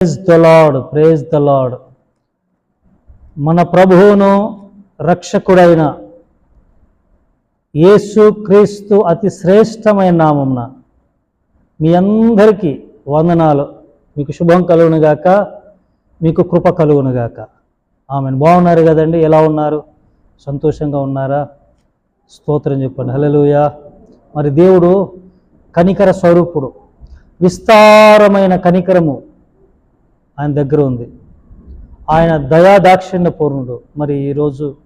Praise the praise the మన ప్రభువును రక్షకుడైన యేసు క్రీస్తు అతి శ్రేష్టమైన నామమున మీ అందరికీ వందనాలు. మీకు శుభం కలుగునుగాక మీకు కృప కలుగునుగాక ఆమె బాగున్నారు కదండి? ఎలా ఉన్నారు? సంతోషంగా ఉన్నారా? స్తోత్రం చెప్పండి. హలలుయ మరి దేవుడు కనికర స్వరూపుడు. విస్తారమైన కనికరము ఆయన దగ్గర ఉంది. ఆయన దయాదాక్షిణ్య పూర్ణుడు. మరి ఈరోజు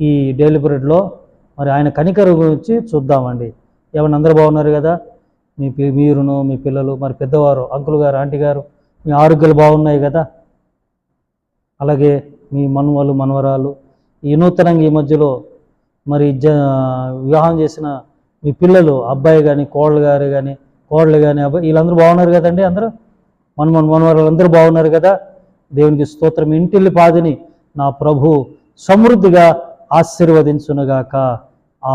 ఈ డెలిబరేట్లో మరి ఆయన కనికర గురించి చూద్దామండి. ఏమన్నా అందరూ బాగున్నారు కదా? మీ పి- మీరును మీ పిల్లలు మరి పెద్దవారు అంకుల్ గారు ఆంటీ గారు మీ ఆరోగ్యాలు బాగున్నాయి కదా? అలాగే మీ మనుమలు మనవరాలు ఈ నూతనంగా ఈ మధ్యలో మరి జ వివాహం చేసిన మీ పిల్లలు అబ్బాయి కానీ కోళ్ళు గారు కానీ కోళ్ళు కానీ అబ్బాయి వీళ్ళందరూ బాగున్నారు కదండి అందరూ? మన మన అందరూ బాగున్నారు కదా? దేవునికి స్తోత్రం. ఇంటిల్లి పాదిని నా ప్రభు సమృద్ధిగా ఆశీర్వదించునుగాక.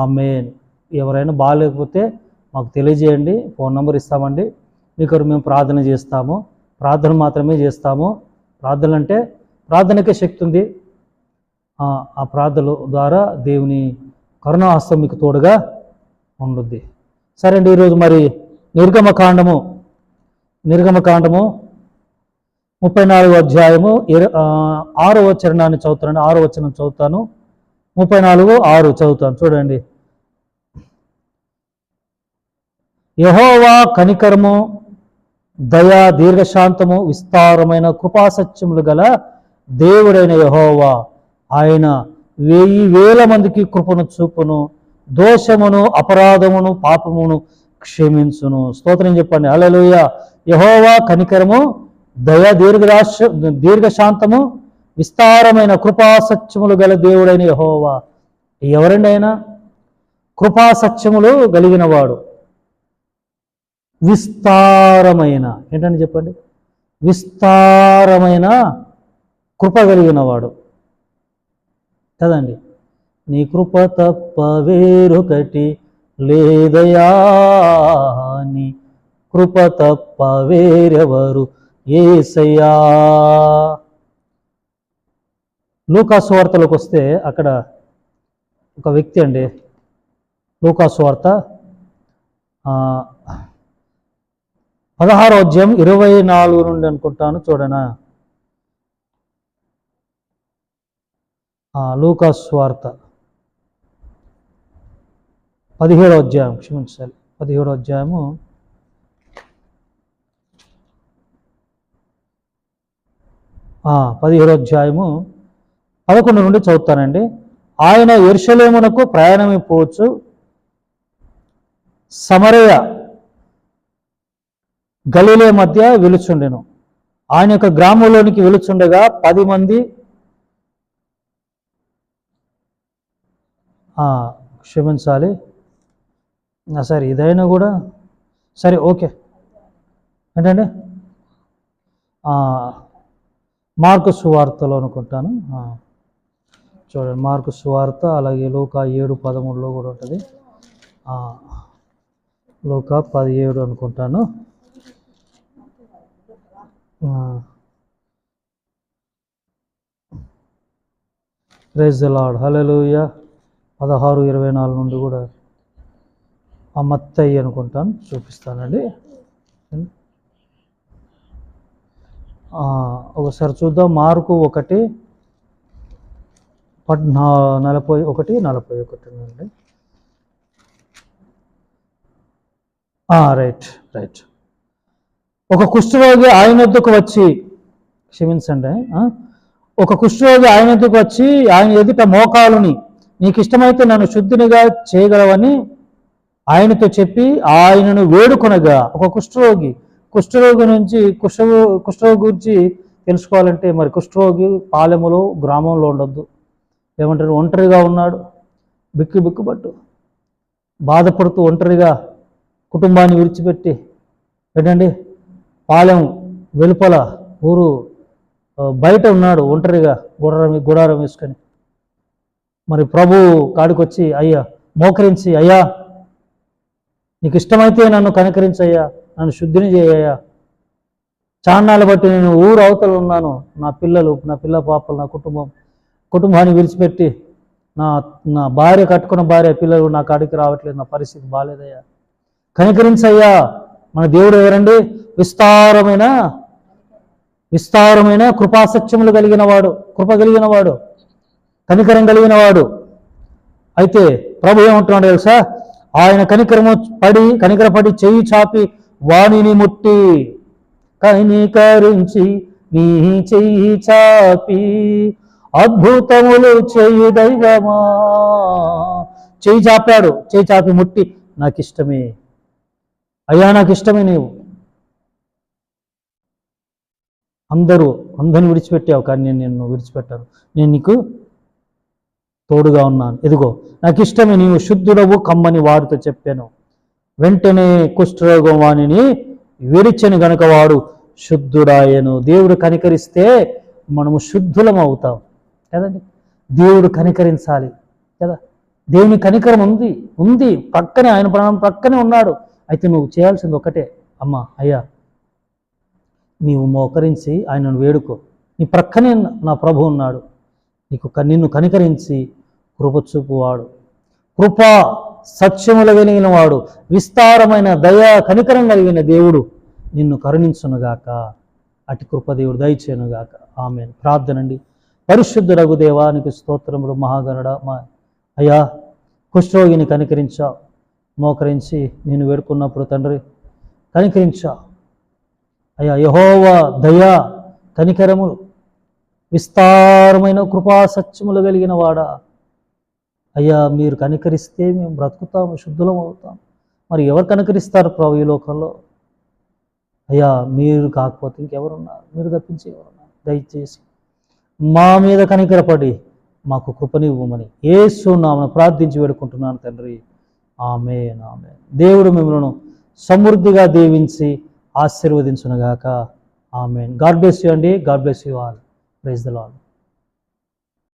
మేన్ ఎవరైనా బాగాలేకపోతే మాకు తెలియజేయండి. ఫోన్ నెంబర్ ఇస్తామండి. మీకు మేము ప్రార్థన చేస్తాము. ప్రార్థన మాత్రమే చేస్తాము. ప్రార్థన అంటే ప్రార్థనకే శక్తి ఉంది. ఆ ప్రార్థన ద్వారా దేవుని కరుణాహస్తం మీకు తోడుగా ఉండుద్ది. సరే అండి ఈరోజు మరి నిర్గమకాండము నిర్గమకాండము ముప్పై నాలుగో అధ్యాయము ఆ, ఆరో చరణాన్ని చదువుతాను ఆరో వచనం చదువుతాను. ముప్పై నాలుగు ఆరు చదువుతాను చూడండి. యహోవా కనికరము దయా దీర్ఘశాంతము విస్తారమైన కృపాసత్యములు గల దేవుడైన యహోవా. ఆయన వెయ్యి వేల మందికి కృపను చూపును దోషమును అపరాధమును పాపమును క్షమించును. స్తోత్రం చెప్పండి. అలలుయ యహోవా కనికరము దయ దీర్ఘరాశ దీర్ఘశాంతము విస్తారమైన కృపాసత్యములు గల దేవుడైన యహోవా. ఎవరండి ఆయన కృపాసత్యములు కలిగినవాడు విస్తారమైన ఏంటని చెప్పండి? విస్తారమైన కృప కలిగినవాడు కదండి నీ కృప తప్ప వేరొకటి లేదయా నీ కృప తప్ప వేరెవరు ఏసయ్యా. లూకాసు వార్తలోకి వస్తే అక్కడ ఒక వ్యక్తి అండి. లూకాసు వార్త పదహారో అధ్యాయం ఇరవై నాలుగు నుండి అనుకుంటాను చూడనా? ఆ, లూకాస్ వార్త. పదిహేడో అధ్యాయం క్షమించాలి. పదిహేడో అధ్యాయము పదిహేడో అధ్యాయము పదకొండు నుండి చదువుతానండి. ఆయన ఎరుషలేమునకు ప్రయాణమైపోవచ్చు. సమరయ గలిలే మధ్య వెలుచుండెను. ఆయన యొక్క గ్రామంలోనికి వెలుచుండగా పది మంది క్షమించాలి. సరే ఇదైనా కూడా సరే ఓకే. ఏంటండి? మార్కు సువార్తలో అనుకుంటాను. చూడండి మార్కు సువార్త అలాగే లోక ఏడు పదమూడులో కూడా ఉంటుంది. లోక పదిహేడు అనుకుంటాను. Praise lord lord. పదహారు ఇరవై నాలుగు నుండి కూడా ఆ మత్తయ్య అనుకుంటాను. చూపిస్తానండి. ఒకసారి చూద్దాం. మార్కు ఒకటి పద్నా నలభై ఒకటి నలభై ఒకటి నుండి. Right right. ఒక కుష్ఠరోగి ఆయన వద్దకు వచ్చి క్షమించండి ఒక కుష్ఠరోగి ఆయన వద్దకు వచ్చి ఆయన ఎదుట మోకాలుని నీకు ఇష్టమైతే నన్ను శుద్ధినిగా చేయగలవని ఆయనతో చెప్పి ఆయనను వేడుకొనగా ఒక కుష్ఠరోగి కుష్ఠరోగి నుంచి కుష్ఠ కుష్ఠరోగి గురించి తెలుసుకోవాలంటే మరి కుష్ఠరోగి పాలెములో గ్రామంలో ఉండొద్దు. ఏమంటారు? ఒంటరిగా ఉన్నాడు. బిక్కు బిక్కుబట్టు బాధపడుతూ ఒంటరిగా కుటుంబాన్ని విడిచిపెట్టి ఏంటండి? పాలెం వెలుపల ఊరు బయట ఉన్నాడు ఒంటరిగా గుడారం గుడారం వేసుకొని. మరి ప్రభు కాడికొచ్చి అయ్యా మోకరించి అయ్యా నీకు ఇష్టమైతే నన్ను కనకరించయ్యా. నన్ను శుద్ధిని చేయయ్యా చాన్నాళ్ళు బట్టి నేను ఊరు అవతల ఉన్నాను. నా పిల్లలు నా పిల్ల పాపలు నా కుటుంబం కుటుంబాన్ని విడిచిపెట్టి నా నా భార్య కట్టుకున్న భార్య పిల్లలు నా కాడికి రావట్లేదు. నా పరిస్థితి బాగాలేదయ్యా కనికరించయ్యా. మన దేవుడు ఎవరండి? విస్తారమైన విస్తారమైన కృపాసత్యములు కలిగిన వాడు కృప కలిగిన వాడు కనికరం కలిగిన వాడు. అయితే ప్రభు ఏమంటున్నాడు తెలుసా? ఆయన కనికరము పడి కనికరపడి చెయ్యి చాపి వాణిని ముట్టి కనికరించి నీ చెయ్యి చాపి అద్భుతములు చేయు దైవమా. చెయ్యి చాపాడు చెయ్యి చాపి ముట్టి నాకు ఇష్టమే అయ్యా నాకు ఇష్టమే నీవు. అందరూ అందరిని విడిచిపెట్టావు కానీ నేను నిన్ను విడిచిపెట్టాను. నేను నీకు తోడుగా ఉన్నాను. ఎదుగో నాకు ఇష్టమే నీవు శుద్ధుడవు కమ్మని వారితో చెప్పాను. వెంటనే కుష్ఠరోగం వాణిని విరిచని గనుక వాడు శుద్ధుడాయను దేవుడు కనికరిస్తే మనము శుద్ధులం అవుతాం కదండి? దేవుడు కనికరించాలి. కదా? దేవుని కనికరం ఉంది ఉంది. పక్కనే ఆయన ప్రాణం పక్కనే ఉన్నాడు. అయితే నువ్వు చేయాల్సింది ఒకటే. అమ్మ అయ్యా నీవు మోకరించి ఆయనను వేడుకో. నీ ప్రక్కనే నా ప్రభు ఉన్నాడు. నీకు నిన్ను కనికరించి కృప చూపువాడు. కృప సత్యములు కలిగిన వాడు. విస్తారమైన దయా కనికరం కలిగిన దేవుడు నిన్ను కరుణించునుగాక. అటు కృపదేవుడు దయచేనుగాక ఆమె ప్రార్థనండి. పరిశుద్ధ రఘుదేవానికి స్తోత్రములు మహాగణుడ మా అయ్యా కుష్ఠరోగిని కనికరించా మోకరించి నేను వేడుకున్నప్పుడు తండ్రి కనికరించా. అయ్యా యహోవా దయా కనికరములు విస్తారమైన కృపా సత్యములు కలిగిన వాడా. అయ్యా మీరు కనికరిస్తే మేము బ్రతుకుతాము శుద్ధులం అవుతాం మరి ఎవరు కనికరిస్తారు ప్రభు ఈ లోకంలో? అయ్యా మీరు కాకపోతే ఇంకెవరున్నారు? మీరు తప్పించి ఎవరున్నారు? దయచేసి మా మీద కనికరపడి మాకు కృపనివ్వమని ఏసు నామను ప్రార్థించి వేడుకుంటున్నాను తండ్రి. ఆమె ఆమె దేవుడు మిమ్మల్ని సమృద్ధిగా దీవించి ఆశీర్వదించునుగాక. ఆమె గాడ్ బ్లెస్ యూ అండి. God bless you all. Praise the lord